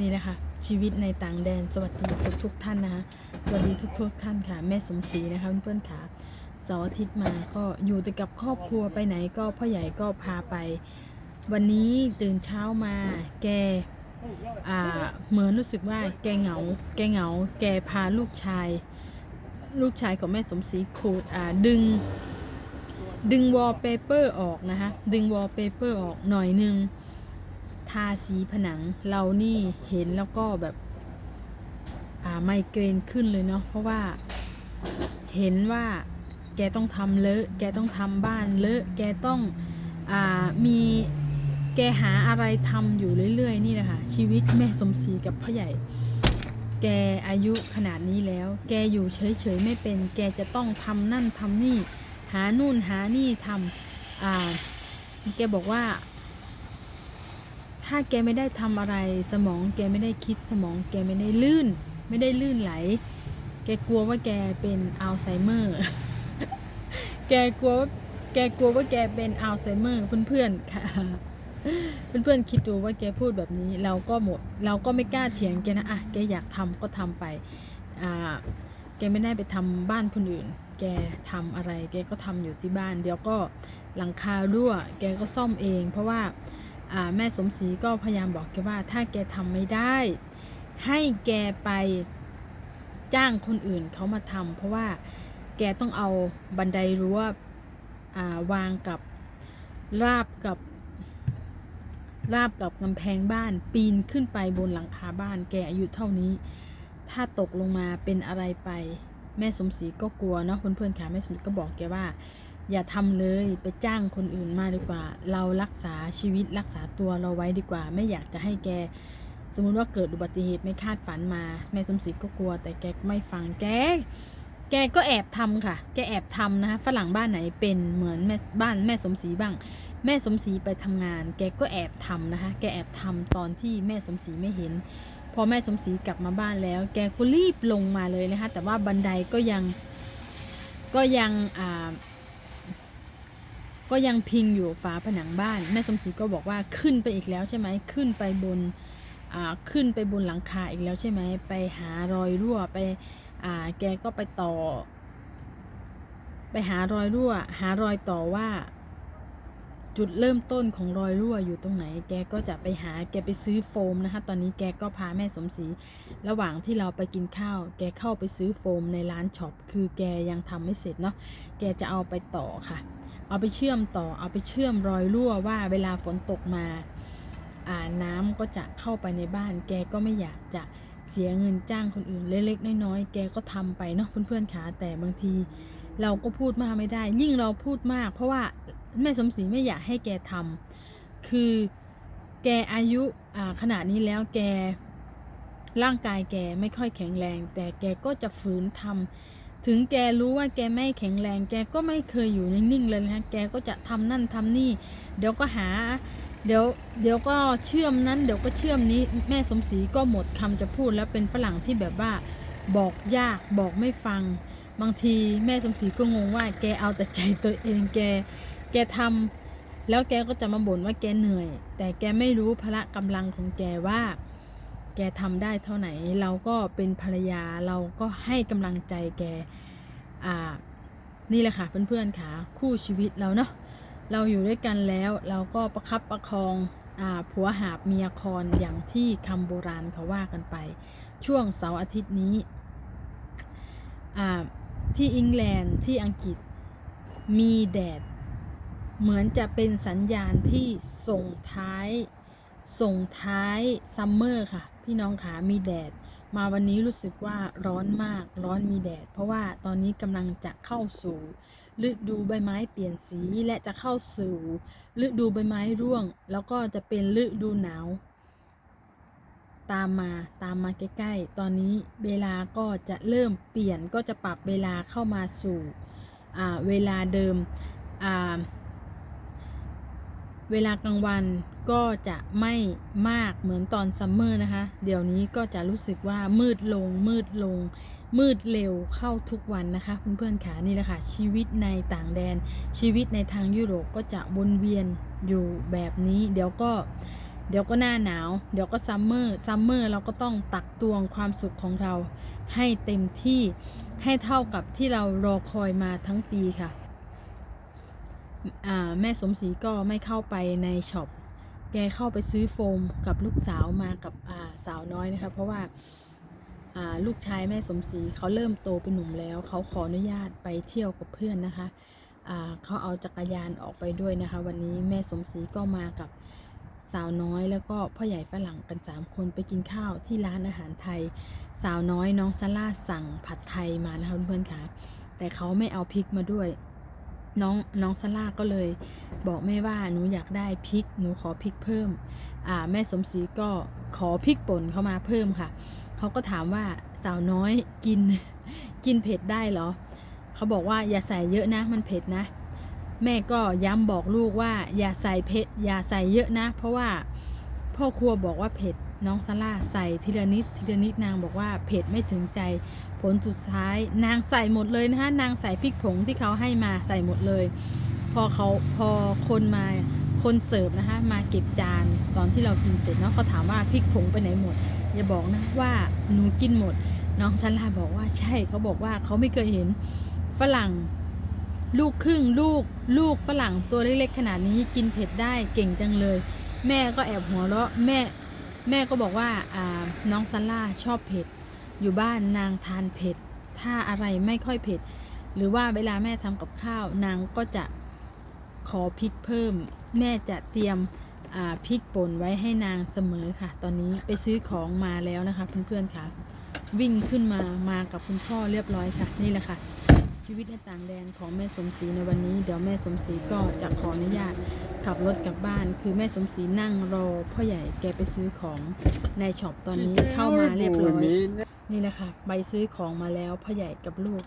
นี่แหละค่ะชีวิตในต่างแดนสวัสดีทุกทุกท่านนะคะสวัสดีทุกทุกท่านค่ะ แม่สมศรีนะคะเพื่อนๆค่ะเสาร์อาทิตย์มาก็อยู่แต่กับครอบครัวไปไหนก็พ่อใหญ่ก็พาไป วันนี้ตื่นเช้ามาแกอ่าเหมือนรู้สึกว่าแกเหงา แกเหงา แกพาลูกชาย ลูกชายของแม่สมศรีขูดอ่าดึง ดึงวอลเปเปอร์ออกนะคะ ดึงวอลเปเปอร์ออกหน่อยนึง ทาสีผนังเรานี่เห็นแล้วก็แบบอ่าไมเกรนขึ้นเลยเนาะเพราะว่าเห็นว่าแกต้องทำเลอะ แกต้องทำบ้านเลอะ แกต้องอามีแกหาอะไรทำอยู่เรื่อยๆ นี่แหละค่ะชีวิตแม่สมศรีกับพ่อใหญ่ แกอายุขนาดนี้แล้ว แกอยู่เฉยๆไม่เป็น แกจะต้องทำนั่นทำนี่ หานู่นหานี่ทำอ่าแกบอกว่า ถ้าแกไม่ได้ทำอะไรสมองแกไม่ได้คิดสมองแกไม่ได้ลื่น ไม่ได้ลื่นไหล แกกลัวว่าแกเป็นอัลไซเมอร์ แกกลัวว่าแกกลัวว่าแกเป็นอัลไซเมอร์เพื่อนๆค่ะเพื่อนๆคิดดูว่าแกพูดแบบนี้เราก็หมด เราก็ไม่กล้าเถียงแกนะอะแกอยากทำก็ทำไปอ่าแกไม่ได้ไปทำบ้านคนอื่น แกทำอะไร แกก็ทำอยู่ที่บ้าน เดี๋ยวก็หลังคารั่ว แกก็ซ่อมเอง เพราะว่า แม่สมศรีก็พยายามบอกแกว่าถ้าแกทำไม่ได้ ให้แกไปจ้างคนอื่นเขามาทำเพราะว่าแกต้องเอาบันไดรั้ววางกับราบกับราบกับกำแพงบ้าน ปีนขึ้นไปบนหลังคาบ้าน แกอายุเท่านี้ ถ้าตกลงมาเป็นอะไรไป แม่สมศรีก็กลัวเนาะเพื่อนๆค่ะแม่สมศรีก็บอกแกว่า อย่าทำเลยไปจ้างคนอื่นมาดีกว่า เรารักษาชีวิตรักษาตัวเราไว้ดีกว่า ไม่อยากจะให้แก สมมุติว่าเกิดอุบัติเหตุไม่คาดฝันมาแม่สมศรีก็กลัว แต่แกไม่ฟังแกแกก็แอบทำค่ะ แกแอบทำนะคะฝรั่งบ้านไหนเป็นเหมือนแม่บ้านแม่สมศรีบ้าง แม่สมศรีไปทำงาน แกก็แอบทำนะคะ แกแอบทำตอนที่แม่สมศรีไม่เห็น พอแม่สมศรีกลับมาบ้านแล้ว แกก็รีบลงมาเลยนะคะ แต่ว่าบันไดก็ยัง ก็ยังอ่า ก็ยังพิงอยู่ฝาผนังบ้าน แม่สมศรีก็บอกว่าขึ้นไปอีกแล้วใช่ไหมขึ้นไปบนขึ้นไปบนหลังคาอีกแล้วใช่ไหมไปหารอยรั่วไปอ่าแกก็ไปต่อ ไปหารอยรั่ว หารอยต่อว่า จุดเริ่มต้นของรอยรั่วอยู่ตรงไหน แกก็จะไปหาแกไปซื้อโฟมนะคะ ตอนนี้แกก็พาแม่สมศรีระหว่างที่เราไปกินข้าว แกเข้าไปซื้อโฟมในร้านช็อป คือแกยังทำไม่เสร็จเนาะ แกจะเอาไปต่อค่ะ เอาไปเชื่อมต่อ เอาไปเชื่อมรอยรั่วว่าเวลาฝนตกมาอ่าน้ำก็จะเข้าไปในบ้าน แกก็ไม่อยากจะเสียเงินจ้างคนอื่นเล็กๆน้อยๆ แกก็ทำไปเนาะเพื่อนๆขาแต่บางทีเราก็พูดมากไม่ได้ ยิ่งเราพูดมาก เพราะว่า แม่สมศรีไม่อยากให้แกทำคือแกอายุขนาดนี้แล้วแกร่างกายแกไม่ค่อยแข็งแรง แต่แกก็จะฝืนทำถึงแกรู้ว่าแกไม่แข็งแรง แกก็ไม่เคยอยู่นิ่งๆเลยนะแกก็จะทำนั่นทำนี่ เดี๋ยวก็หา เดี๋ยวเดี๋ยวก็เชื่อมนั้น เดี๋ยวก็เชื่อมนี้ แม่สมศรีก็หมดคำจะพูดแล้วเป็นฝรั่งที่แบบว่าบอกยากบอกไม่ฟัง บางทีแม่สมศรีก็งงว่า แกเอาแต่ใจตัวเองแก แกทำแล้วแกก็จะมาบ่นว่าแกเหนื่อย แต่แกไม่รู้พละกำลังของแกว่า แกทำได้เท่าไหน เราก็เป็นภรรยาเราก็ให้กำลังใจแกอ่านี่แหละค่ะเพื่อนๆค่ะคู่ชีวิตเราเนาะเราอยู่ด้วยกันแล้วเราก็ประคับประคองอ่าผัวหาบเมียคอนอย่างที่คำโบราณเขาว่ากันไป ช่วงเสาร์อาทิตย์นี้อ่าที่อังกฤษที่อังกฤษมีแดด เหมือนจะเป็นสัญญาณที่ส่งท้าย ส่งท้ายซัมเมอร์ค่ะ พี่น้องขามีแดด มาวันนี้รู้สึกว่าร้อนมาก ร้อนมีแดด เพราะว่าตอนนี้กำลังจะเข้าสู่ฤดูใบไม้เปลี่ยนสีและจะเข้าสู่ฤดูใบไม้ร่วง แล้วก็จะเป็นฤดูหนาว ตามมาตามมาใกล้ๆ ตอนนี้เวลาก็จะเริ่มเปลี่ยนก็จะปรับเวลาเข้ามาสู่เวลาเดิมอ่า เวลากลางวันก็จะไม่มากเหมือนตอนซัมเมอร์นะคะ เดี๋ยวนี้ก็จะรู้สึกว่ามืดลง มืดลง มืดเร็วเข้าทุกวันนะคะเพื่อนๆค่ะนี่แหละค่ะชีวิตในต่างแดน ชีวิตในทางยุโรปก็จะวนเวียนอยู่แบบนี้ เดี๋ยวก็เดี๋ยวก็หน้าหนาว เดี๋ยวก็ซัมเมอร์ ซัมเมอร์เราก็ต้องตักตวงความสุขของเราให้เต็มที่ ให้เท่ากับที่เรารอคอยมาทั้งปีค่ะ แม่สมศรีก็ไม่เข้าไปในช็อปแกเข้าไปซื้อโฟมกับลูกสาวมากับาสาวน้อยนะคะเพราะว่าาลูกชายแม่สมศรีเขาเริ่มโตเป็นหนุ่มแล้ว เขาขออนุญาตไปเที่ยวกับเพื่อนนะคะเขาเอาจักรยานออกไปด้วยนะคะ วันนี้แม่สมศรีก็มากับสาวน้อยแล้วก็พ่อใหญ่ฝรั่งกัน 3 คนไปกินข้าวที่ร้านอาหารไทย สาวน้อยน้องซาร่าสั่งผัดไทยมานะคะเพื่อนๆค่ะแต่เขาไม่เอาพริกมาด้วย น้องน้องซาร่าก็เลย บอกแม่ว่าหนูอยากได้พริก หนูขอพริกเพิ่ม อ่าแม่สมศรีก็ขอพริกป่นเข้ามาเพิ่มค่ะ เขาก็ถามว่าสาวน้อยกินกินเผ็ดได้เหรอ เขาบอกว่าอย่าใส่เยอะนะมันเผ็ดนะ แม่ก็ย้ำบอกลูกว่าอย่าใส่เผ็ดอย่าใส่เยอะนะ เพราะว่าพ่อครัวบอกว่าเผ็ด น้องซาร่าใส่ทีละนิดทีละนิดนางบอกว่าเผ็ดไม่ถึงใจ ผลสุดท้ายนางใส่หมดเลยนะคะนางใส่พริกผงที่เขาให้มาใส่หมดเลย พอเขาพอคนมาคนเสิร์ฟนะคะมาเก็บจานตอนที่เรากินเสร็จเนาะเขาถามว่าพริกผงไปไหนหมด อย่าบอกนะว่าหนูกินหมด น้องซันลาบอกว่าใช่เขาบอกว่าเขาไม่เคยเห็นฝรั่งลูกครึ่งลูกลูกฝรั่งตัวเล็กๆขนาดนี้กินเผ็ดได้เก่งจังเลย แม่ก็แอบหัวเราะแม่ แม่ก็บอกว่าน้องซันล่าชอบเผ็ด อยู่บ้านนางทานเผ็ด ถ้าอะไรไม่ค่อยเผ็ด หรือว่าเวลาแม่ทำกับข้าวนางก็จะขอพริกเพิ่ม แม่จะเตรียมพริกป่นไว้ให้นางเสมอค่ะ ตอนนี้ไปซื้อของมาแล้วนะคะเพื่อนๆค่ะ วิ่งขึ้นมามากับคุณพ่อเรียบร้อยค่ะ นี่แหละค่ะ ชีวิตในต่างแดนของแม่สมศรีในวันนี้ เดี๋ยวแม่สมศรีก็จะขออนุญาต ขับรถกลับบ้านคือแม่สมศรีนั่งรอพ่อใหญ่แกไปซื้อของในช็อปตอนนี้เข้ามาเรียบร้อยนี่แหละค่ะใบซื้อของมาแล้วพ่อใหญ่กับลูก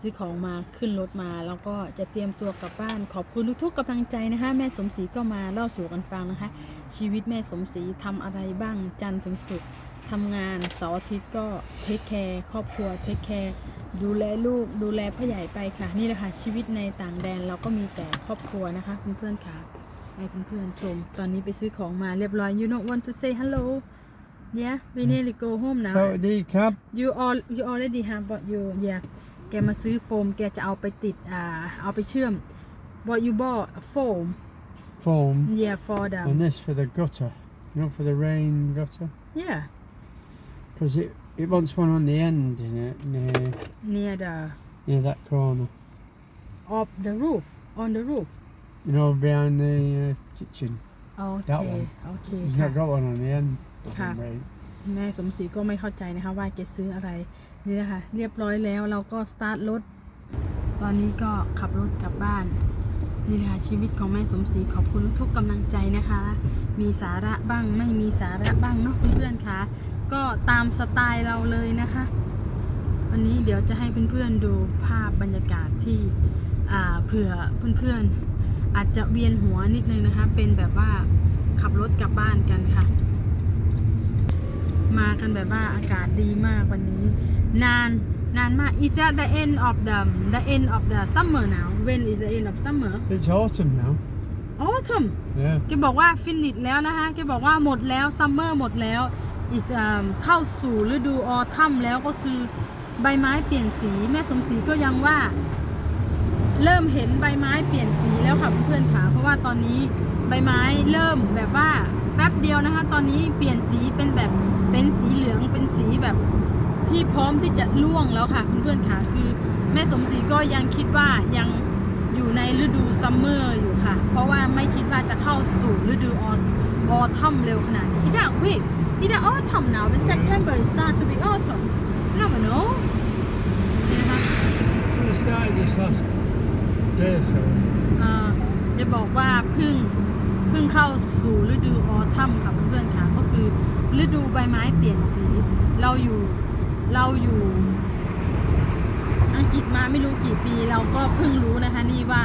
ซื้อของมาขึ้นรถมา แล้วก็จะเตรียมตัวกลับบ้านขอบคุณทุกๆกำลังใจนะคะ แม่สมศรีก็มาเล่าสู่กันฟังนะคะ ชีวิตแม่สมศรีทำอะไรบ้างจันทร์ถึงศุกร์ทำงานเสาร์อาทิตย์ก็เทคแคร์ครอบครัวเทคแคร์ดูแลลูกดูแลพ่อใหญ่ไปค่ะ นี่แหละค่ะชีวิตในต่างแดนเราก็มีแต่ครอบครัวนะคะเพื่อนๆค่ะ ให้เพื่อนๆชม ตอนนี้ไปซื้อของมาเรียบร้อย you don't want to say hello yeah we nearly go home now สวัสดีครับ you all you already have what you yeah แกมาซื้อโฟม แกจะเอาไปติด อ่า เอาไปเชื่อม what you bought foam foam yeah for the and this for the gutter you know for the rain gutter yeah because it it wants one on the end in it near near the near that corner of the roof on the roof you know behind the uh, kitchen โอเค That one โอเค he's ค่ะ not got one on the end doesn't Huh. rain แม่สมศรีก็ไม่เข้าใจนะคะว่าแกซื้ออะไรนี่นะคะเรียบร้อยแล้วเราก็สตาร์ทรถ ตอนนี้ก็ขับรถกลับบ้าน นี่นะคะชีวิตของแม่สมศรีขอบคุณทุกกำลังใจนะคะ มีสาระบ้างไม่มีสาระบ้างเนาะเพื่อนๆคะก็ตามสไตล์เราเลยนะคะ วันนี้เดี๋ยวจะให้เพื่อนๆดูภาพบรรยากาศที่อ่าเผื่อเพื่อนๆ อาจจะเวียนหัวนิดนึงนะคะ เป็นแบบว่าขับรถกลับบ้านกันค่ะ มากันแบบว่าอากาศดีมากวันนี้ นานนานมาก Is that the end of the the end of the summer now When is the end of summer it's autumn now Autumn yeah แกบอกว่าฟินิชแล้วนะคะแกบอกว่าหมดแล้วซัมเมอร์หมดแล้วอีสเข้าสู่ฤดูออทัมแล้วก็คือใบไม้เปลี่ยนสีแม่สมศรีก็ยังว่า เริ่มเห็นใบไม้เปลี่ยนสีแล้วค่ะเพื่อนๆค่ะเพราะว่าตอนนี้ใบไม้เริ่มแบบว่าแป๊บเดียวนะคะ ตอนนี้เปลี่ยนสีเป็นแบบเป็นสีเหลืองเป็นสีแบบที่พร้อมที่จะร่วงแล้วค่ะเพื่อนๆค่ะคือแม่สมศรีก็ยังคิดว่ายังอยู่ในฤดูซัมเมอร์อยู่ค่ะ เพราะว่าไม่คิดว่าจะเข้าสู่ฤดูออสออทัมเร็วขนาดนี้ Ida wait Ida autumn now in September it start to be autumn never know นี่นะคะ so it started this last day or so อ่าจะบอกว่าเพึ่งเพึ่งเข้าสู่ฤดูออทัมค่ะเพื่อนๆค่ะ ก็คือฤดูใบไม้เปลี่ยนสี เราอยู่เราอยู่ อังกฤษมาไม่รู้กี่ปีเราก็เพิ่งรู้นะคะนี่ว่า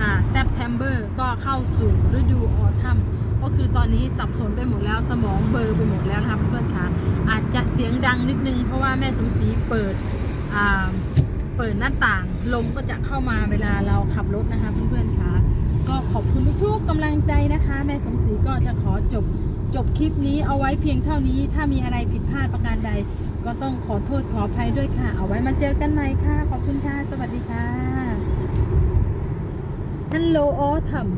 อ่า September ก็เข้าสู่ฤดูออทัมก็คือตอนนี้สับสนไปหมดแล้วสมองเบลอร์ไปหมดแล้วนะคะเพื่อนๆค่ะอาจจะเสียงดังนิดนึงเพราะว่าแม่สมศรีเปิดอ่า ปิดหน้าต่างลมก็จะเข้ามาเวลาเราขับรถนะคะเพื่อนๆค่ะก็ขอบคุณทุกๆกำลังใจนะคะ แม่สมศรีก็จะขอจบจบคลิปนี้เอาไว้เพียงเท่านี้ ถ้ามีอะไรผิดพลาดประการใด ก็ต้องขอโทษขออภัยด้วยค่ะ เอาไว้มาเจอกันใหม่ค่ะ ขอบคุณค่ะ สวัสดีค่ะฮัลโหลออทัม